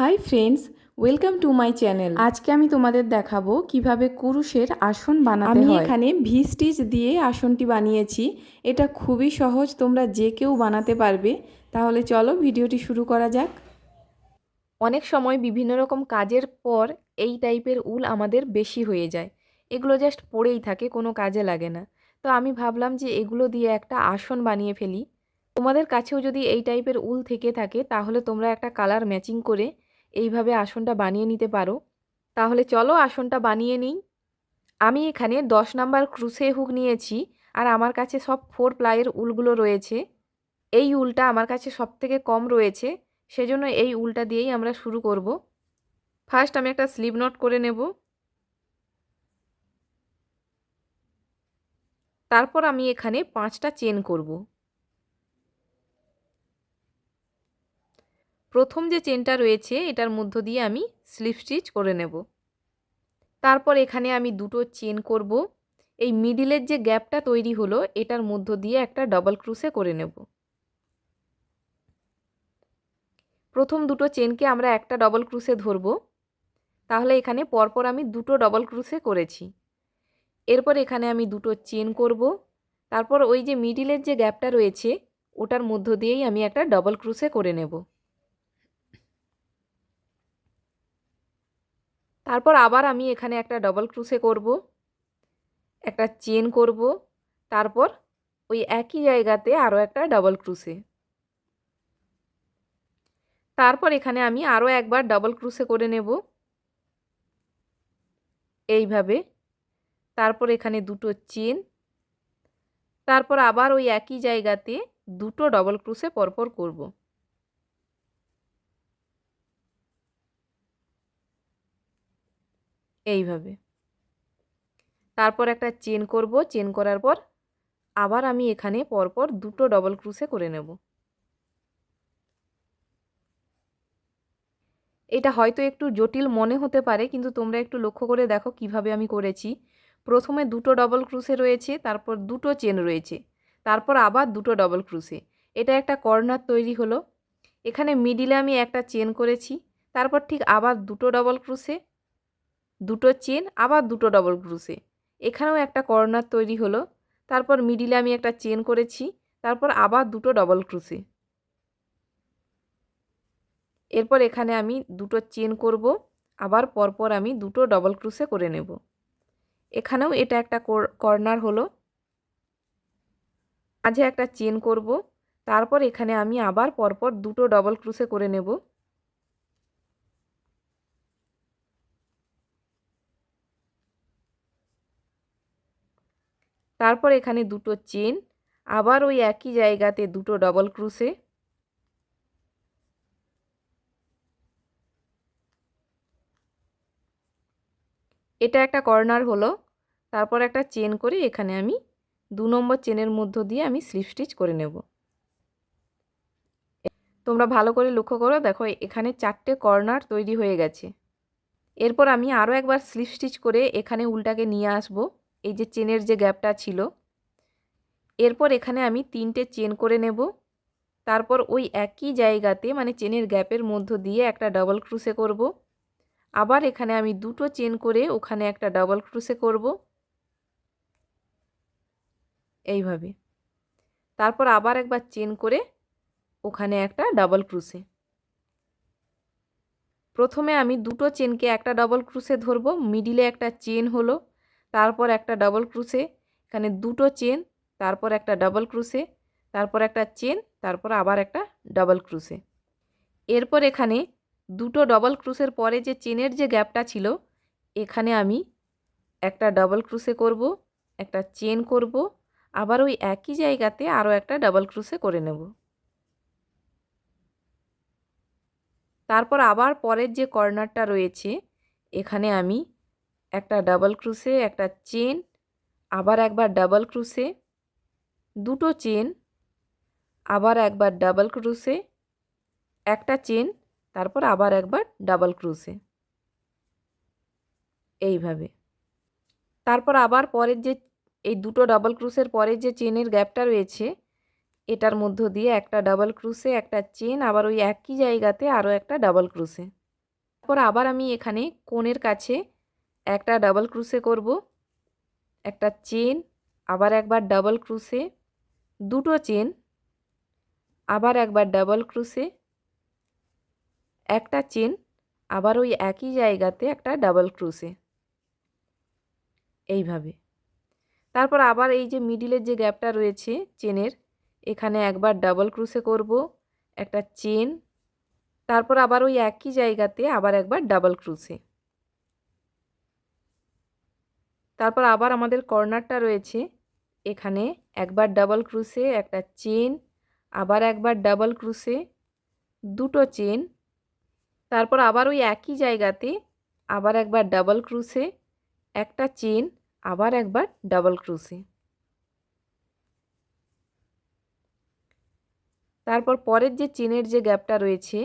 Hi friends welcome to my channel আজকে আমি তোমাদের দেখাবো কীভাবে কুরুশের আসন বানাতে আমি এখানে ভি স্টিচ দিয়ে আসনটি বানিয়েছি। এটা খুবই সহজ তোমরা যে কেউ বানাতে পারবে। তাহলে চলো ভিডিওটি শুরু করা যাক। অনেক সময় বিভিন্ন রকম কাজের পর এই টাইপের উল আমাদের বেশি হয়ে যায়। এগুলো জাস্ট পড়েই থাকে কোনো কাজে লাগে না। তো আমি ভাবলাম যে এগুলো দিয়ে একটা আসন বানিয়ে ফেলি। তোমাদের কাছেও যদি এই টাইপের উল থেকে থাকে তাহলে তোমরা একটা কালার ম্যাচিং করে এইভাবে আসনটা বানিয়ে নিতে পারো। তাহলে চলো আসনটা বানিয়ে নিই। আমি এখানে দশ নাম্বার ক্রুসে হুক নিয়েছি আর আমার কাছে সব ফোর প্লাইয়ের উলগুলো রয়েছে। এই উলটা আমার কাছে সব থেকে কম রয়েছে, সেজন্য এই উলটা দিয়েই আমরা শুরু করব। ফার্স্ট আমি একটা স্লিভ নট করে নেব। তারপর আমি এখানে পাঁচটা চেন করব। প্রথম যে চেনটা রয়েছে, এটার মধ্য দিয়ে আমি স্লিপ স্টিচ করে নেব। তারপর এখানে আমি দুটো চেন করব। এই মিডিলের যে গ্যাপটা তৈরি হলো, এটার মধ্য দিয়ে একটা ডবল ক্রুসে করে নেব। প্রথম দুটো চেনকে আমরা একটা ডবল ক্রুসে ধরব। তাহলে এখানে পরপর আমি দুটো ডবল ক্রুসে করেছি। এরপর এখানে আমি দুটো চেন করব। তারপর ওই যে মিডিলের যে গ্যাপটা রয়েছে, ওটার মধ্য দিয়েই আমি একটা ডবল ক্রুসে করে নেব। তারপর আবার আমি এখানে একটা ডবল ক্রুসে করব, একটা চেন করব, তারপর ওই একই জায়গাতে আরও একটা ডবল ক্রুসে তারপর এখানে আমি আরও একবার ডবল ক্রুসে করে নেব। এইভাবে। তারপর এখানে দুটো চেন তারপর আবার ওই একই জায়গাতে দুটো ডবল ক্রুসে পরপর করব। এইভাবে। তারপর একটা চেন করব। চেন করার পর আবার আমি এখানে পরপর দুটো ডবল ক্রুসে করে নেব। এটা হয়তো একটু জটিল মনে হতে পারে, কিন্তু তোমরা একটু লক্ষ্য করে দেখো কীভাবে আমি করেছি। প্রথমে দুটো ডবল ক্রুসে রয়েছে, তারপর দুটো চেন রয়েছে, তারপর আবার দুটো ডবল ক্রুসে এটা একটা কর্নার তৈরি হলো। এখানে মিডিলে আমি একটা চেন করেছি, তারপর ঠিক আবার দুটো ডবল ক্রুসে দুটো চেন, আবার দুটো ডবল ক্রুসে এখানেও একটা কর্নার তৈরি হলো। তারপর মিডিলে আমি একটা চেন করেছি, তারপর আবার দুটো ডবল ক্রুসে এরপর এখানে আমি দুটো চেন করব, আবার পরপর আমি দুটো ডবল ক্রুসে করে নেব। এখানেও এটা একটা কর্নার হলো। মাঝে একটা চেন করব, তারপর এখানে আমি আবার পরপর দুটো ডবল ক্রুসে করে নেব। তারপর এখানে দুটো চেন, আবার ওই একই জায়গাতে দুটো ডবল ক্রুসে এটা একটা কর্নার হলো, তারপর একটা চেন করে এখানে আমি দু নম্বর চেনের মধ্য দিয়ে আমি স্লিপ স্টিচ করে নেব। তোমরা ভালো করে লক্ষ্য করো, দেখো এখানে চারটে কর্নার তৈরি হয়ে গেছে। এরপর আমি আরও একবার স্লিপ স্টিচ করে এখানে উল্টাকে নিয়ে আসব। এই যে চেনের যে গ্যাপটা ছিল, এরপর এখানে আমি তিনটে চেন করে নেব। তারপর ওই একই জায়গাতে মানে চেনের গ্যাপের মধ্য দিয়ে একটা ডবল ক্রুসে করব। আবার এখানে আমি দুটো চেন করে ওখানে একটা ডাবল ক্রুসে করব। এইভাবে। তারপর আবার একবার চেন করে ওখানে একটা ডাবল ক্রুসে প্রথমে আমি দুটো চেনকে একটা ডাবল ক্রুসে ধরব, মিডিলে একটা চেন হলো। তারপর একটা ডাবল ক্রুসে এখানে দুটো চেন তারপর একটা ডাবল ক্রুসে তারপর একটা চেন তারপর আবার একটা ডাবল ক্রুসে এরপর এখানে দুটো ডবল ক্রুসের পরে যে চেনের যে গ্যাপটা ছিল, এখানে আমি একটা ডাবল ক্রুসে করব, একটা চেন করব, আবার ওই একই জায়গাতে আরও একটা ডাবল ক্রুসে করে নেব। তারপর আবার পরের যে কর্নারটা রয়েছে, এখানে আমি একটা ডাবল ক্রুসে একটা চেন আবার একবার ডাবল ক্রুসে দুটো চেন আবার একবার ডাবল ক্রুসে একটা চেন তারপর আবার একবার ডাবল ক্রুসে এইভাবে। তারপর আবার পরের যে, এই দুটো ডাবল ক্রুসের পরের যে চেনের গ্যাপটা রয়েছে, এটার মধ্য দিয়ে একটা ডাবল ক্রুসে একটা চেন আবার ওই একই জায়গাতে আরও একটা ডাবল ক্রুসে তারপর আবার আমি এখানে কোণের কাছে একটা ডাবল ক্রুশে করব, একটা চেন আবার একবার ডাবল ক্রুশে দুটো চেন আবার একবার ডাবল ক্রুশে একটা চেন আবার ওই একই জায়গাতে একটা ডাবল ক্রুশে এইভাবে। তারপর আবার এই যে মিডিলের যে গ্যাপটা রয়েছে চেনের এখানে একবার ডাবল ক্রুশে করব, একটা চেন তারপর আবার ওই একই জায়গাতে আবার একবার ডাবল ক্রুশে তারপর আবার আমাদের কর্নারটা রয়েছে। এখানে একবার ডাবল ক্রুসে একটা চেন আবার একবার ডাবল ক্রুসে দুটো চেন তারপর আবার ওই একই জায়গাতে আবার একবার ডাবল ক্রুসে একটা চেন আবার একবার ডাবল ক্রুসে তারপর পরের যে চেনের যে গ্যাপটা রয়েছে,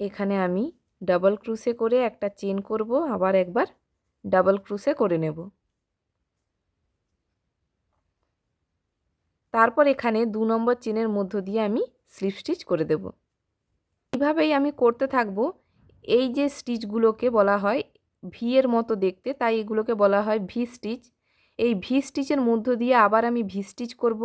এখানে আমি ডাবল ক্রুসে করে একটা চেন করব, আবার একবার ডাবল ক্রুসে করে নেব। তারপর এখানে দু নম্বর চেনের মধ্য দিয়ে আমি স্লিপ স্টিচ করে দেব। এইভাবেই আমি করতে থাকব। এই যে স্টিচগুলোকে বলা হয় ভি এর মতো দেখতে, তাই এগুলোকে বলা হয় ভি স্টিচ। এই ভি স্টিচের মধ্য দিয়ে আবার আমি ভি স্টিচ করব।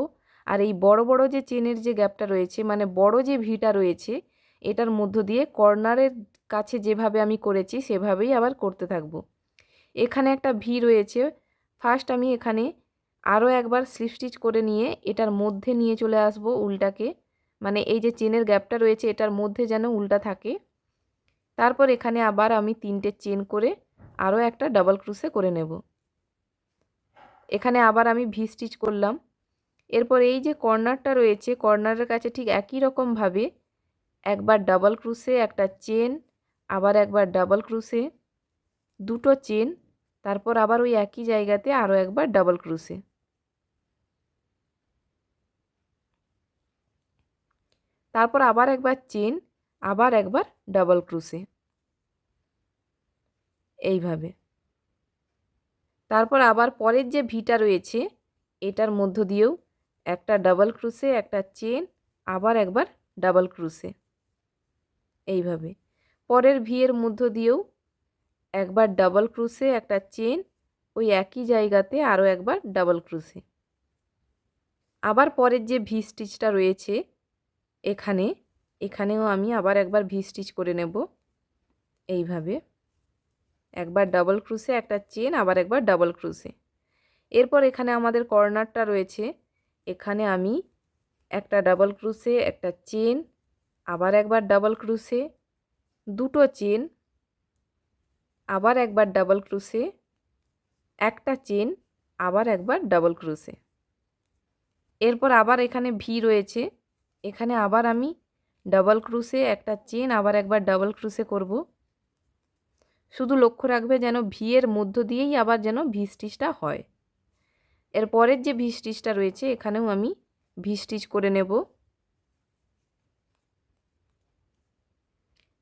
আর এই বড় বড় যে চেনের যে গ্যাপটা রয়েছে মানে বড় যে ভিটা রয়েছে, এটার মধ্য দিয়ে কর্নারের কাছে যেভাবে আমি করেছি, সেভাবেই আবার করতে থাকব। এখানে একটা ভি রয়েছে। ফার্স্ট আমি এখানে আরও একবার স্লিপ স্টিচ করে নিয়ে এটার মধ্যে নিয়ে চলে আসব উল্টাকে। মানে এই যে চেনের গ্যাপটা রয়েছে, এটার মধ্যে যেন উল্টা থাকে। তারপর এখানে আবার আমি তিনটে চেন করে আরও একটা ডাবল ক্রুসে করে নেব। এখানে আবার আমি ভি স্টিচ করলাম। এরপর এই যে কর্নারটা রয়েছে, কর্নারের কাছে ঠিক একই রকমভাবে একবার ডাবল ক্রুসে একটা চেন, আবার একবার ডাবল ক্রুসে দুটো চেন, তারপর আবার ওই একই জায়গাতে আরও একবার ডাবল ক্রুশে। তারপর আবার একবার চেন, আবার একবার ডাবল ক্রুশে এইভাবে। তারপর আবার পরের যে ভিটা রয়েছে, এটার মধ্য দিয়েও একটা ডাবল ক্রুশে একটা চেন, আবার একবার ডাবল ক্রুশে এইভাবে। পরের ভিয়ের মধ্য দিয়েও একবার ডাবল ক্রুশে একটা চেন, ওই একই জায়গাতে আরও একবার ডাবল ক্রুশে আবার পরের যে ভি স্টিচটা রয়েছে এখানে, এখানেও আমি আবার একবার ভি স্টিচ করে নেব। এইভাবে। একবার ডাবল ক্রুসে একটা চেন, আবার একবার ডাবল ক্রুসে এরপর এখানে আমাদের কর্নারটা রয়েছে। এখানে আমি একটা ডাবল ক্রুসে একটা চেন, আবার একবার ডাবল ক্রুসে দুটো চেন, আবার একবার ডাবল ক্রুসে একটা চেন, আবার একবার ডাবল ক্রুসে এরপর আবার এখানে ভি রয়েছে। এখানে আবার আমি ডাবল ক্রুসে একটা চেন আবার একবার ডাবল ক্রুসে করব। শুধু লক্ষ্য রাখবে যেন ভি এর মধ্য দিয়েই আবার যেন ভি স্টিচটা হয়। এর পরের যে ভি স্টিচটা রয়েছে, এখানেও আমি ভি স্টিচ করে নেব।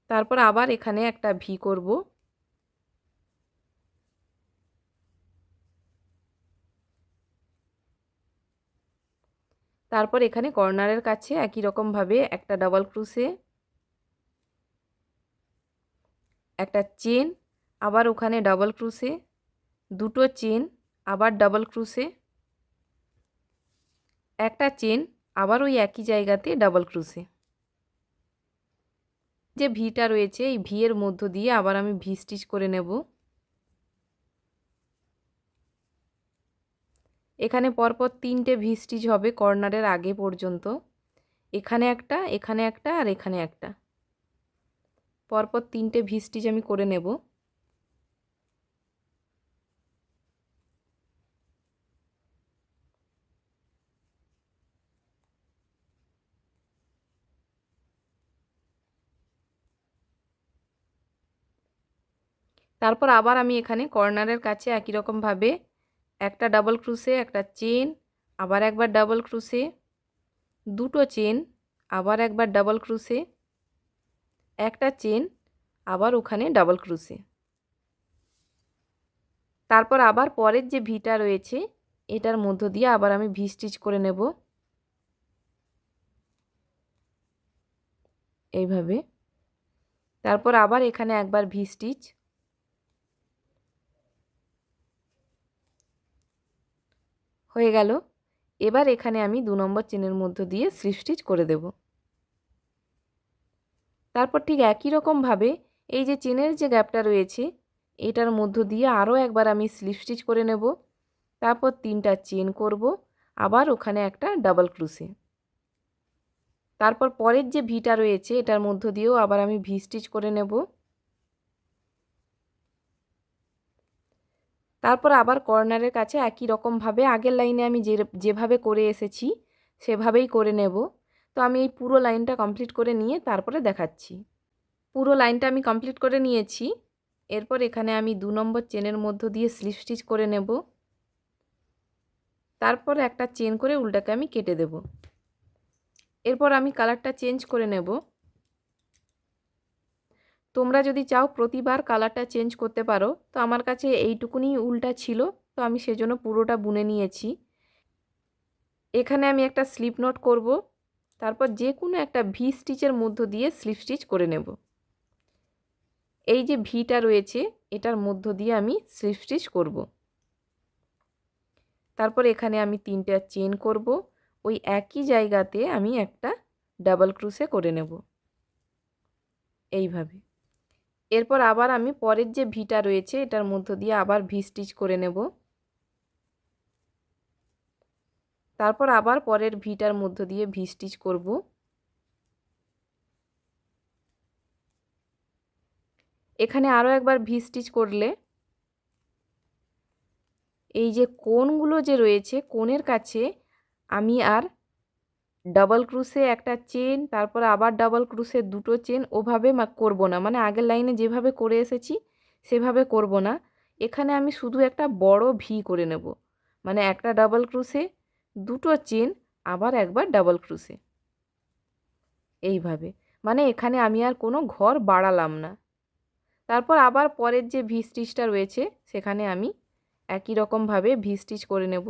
তারপর আবার এখানে একটা ভি করব। তারপর এখানে কর্নারের কাছে একই রকমভাবে একটা ডাবল ক্রুশে একটা চেন আবার ওখানে ডাবল ক্রুশে দুটো চেন আবার ডাবল ক্রুশে একটা চেন আবার ওই একই জায়গাতে ডাবল ক্রুশে যে ভিটা রয়েছে, এই ভি এর মধ্য দিয়ে আবার আমি ভি স্টিচ করে নেব। এখানে পরপর তিনটে ভি স্টিচ হবে কর্নারের আগে পর্যন্ত। এখানে একটা এখানে একটা আর এখানে একটা। পরপর তিনটে ভি স্টিচ আমি করে নেব। তারপর আবার আমি এখানে কর্নারের কাছে একই রকমভাবে একটা ডাবল ক্রুশে একটা চেন আবার একবার ডাবল ক্রুশে দুটো চেন আবার একবার ডাবল ক্রুশে একটা চেন আবার ওখানে ডাবল ক্রুশে তারপর আবার পরের যে ভিটা রয়েছে, এটার মধ্য দিয়ে আবার আমি ভি স্টিচ করে নেব। এইভাবে। তারপর আবার এখানে একবার ভি স্টিচ হয়ে গেল। এবার এখানে আমি দু নম্বর চেনের মধ্য দিয়ে স্লিপ স্টিচ করে দেব। তারপর ঠিক একই রকমভাবে এই যে চেনের যে গ্যাপটা রয়েছে, এটার মধ্য দিয়ে আরও একবার আমি স্লিপ স্টিচ করে নেব। তারপর তিনটা চেন করব, আবার ওখানে একটা ডাবল ক্রুসে তারপর পরের যে ভিটা রয়েছে, এটার মধ্য দিয়েও আবার আমি ভি স্টিচ করে নেব। তারপর আবার কর্নারের কাছে একই রকমভাবে আগের লাইনে আমি যে, যেভাবে করে এসেছি, সেভাবেই করে নেব। তো আমি এই পুরো লাইনটা কমপ্লিট করে নিয়ে তারপরে দেখাচ্ছি। পুরো লাইনটা আমি কমপ্লিট করে নিয়েছি। এরপর এখানে আমি দু নম্বর চেনের মধ্য দিয়ে স্লিপ স্টিচ করে নেব। তারপর একটা চেন করে উল্টাকে আমি কেটে দেব। এরপর আমি কালারটা চেঞ্জ করে নেব। তোমরা যদি চাও প্রতিবার কালারটা চেঞ্জ করতে পারো, তো আমার কাছে এইটুকুনি উলটা ছিল, তো আমি সেজন্য পুরোটা বুনে নিয়েছি। এখানে আমি একটা স্লিপ নোট করব, তারপর যে কোনো একটা ভি স্টিচের মধ্য দিয়ে স্লিপ স্টিচ করে নেব। এই যে ভিটা রয়েছে, এটার মধ্য দিয়ে আমি স্লিপ স্টিচ করব। তারপর এখানে আমি তিনটা চেন করব, ওই একই জায়গাতে আমি একটা ডাবল ক্রুসে করে নেব। এইভাবে। এরপর আবার আমি পরের যে ভিটা রয়েছে, এটার মধ্য দিয়ে আবার ভি স্টিচ করে নেব। তারপর আবার পরের ভিটার মধ্য দিয়ে ভি স্টিচ করব। এখানে আরও একবার ভি স্টিচ করলে এই যে কোনগুলো যে রয়েছে, কোণের কাছে আমি আর ডাবল ক্রুসে একটা চেন তারপর আবার ডাবল ক্রুসে দুটো চেন ওভাবে করব না। মানে আগের লাইনে যেভাবে করে এসেছি, সেভাবে করব না। এখানে আমি শুধু একটা বড় ভি করে নেব। মানে একটা ডাবল ক্রুসে দুটো চেন আবার একবার ডাবল ক্রুসে এইভাবে। মানে এখানে আমি আর কোনো ঘর বাড়ালাম না। তারপর আবার পরের যে ভি স্টিচটা রয়েছে, সেখানে আমি একই রকমভাবে ভি স্টিচ করে নেব।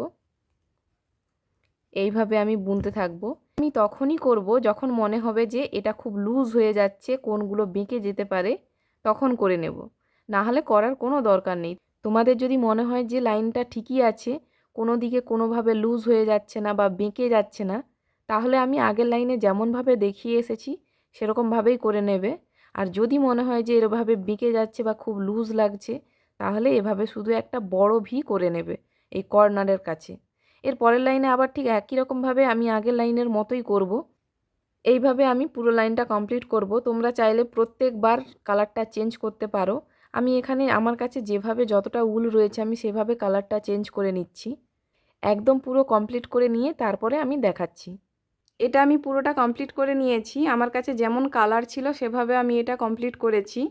এইভাবে আমি বুনতে থাকব। আমি তখনই করব যখন মনে হবে যে এটা খুব লুজ হয়ে যাচ্ছে, কোনগুলো বেঁকে যেতে পারে, তখন করে নেব। না হলে করার কোনো দরকার নেই। তোমাদের যদি মনে হয় যে লাইনটা ঠিকই আছে, কোনো দিকে কোনোভাবে লুজ হয়ে যাচ্ছে না বা বেঁকে যাচ্ছে না, তাহলে আমি আগের লাইনে যেমনভাবে দেখিয়ে এসেছি, সেরকমভাবেই করে নেবে। আর যদি মনে হয় যে এরভাবে বেঁকে যাচ্ছে বা খুব লুজ লাগছে, তাহলে এভাবে শুধু একটা বড় ভি করে নেবে, এই কর্নারের কাছে। এর পরের লাইনে আবার ঠিক একই রকমভাবে আমি আগের লাইনের মতোই করব। এইভাবে আমি পুরো লাইনটা কমপ্লিট করব। তোমরা চাইলে প্রত্যেকবার কালারটা চেঞ্জ করতে পারো। আমি এখানে আমার কাছে যেভাবে যতটা উল রয়েছে আমি সেভাবে কালারটা চেঞ্জ করে নিচ্ছি। একদম পুরো কমপ্লিট করে নিয়ে তারপরে আমি দেখাচ্ছি। এটা আমি পুরোটা কমপ্লিট করে নিয়েছি। আমার কাছে যেমন কালার ছিল সেভাবে আমি এটা কমপ্লিট করেছি।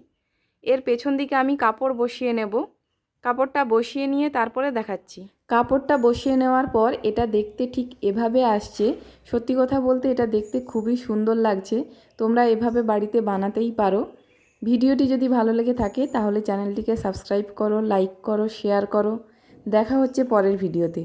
এর পেছন দিকে আমি কাপড় বসিয়ে নেব। কাপড়টা বসিয়ে নিয়ে তারপরে দেখাচ্ছি। কাপড়টা বসিয়ে নেওয়ার পর এটা দেখতে ঠিক এভাবে আসছে। সত্যি কথা বলতে এটা দেখতে খুবই সুন্দর লাগছে। তোমরা এভাবে বাড়িতে বানাতেই পারো। ভিডিওটি যদি ভালো লেগে থাকে তাহলে চ্যানেলটিকে সাবস্ক্রাইব করো, লাইক করো, শেয়ার করো। দেখা হচ্ছে পরের ভিডিওতে।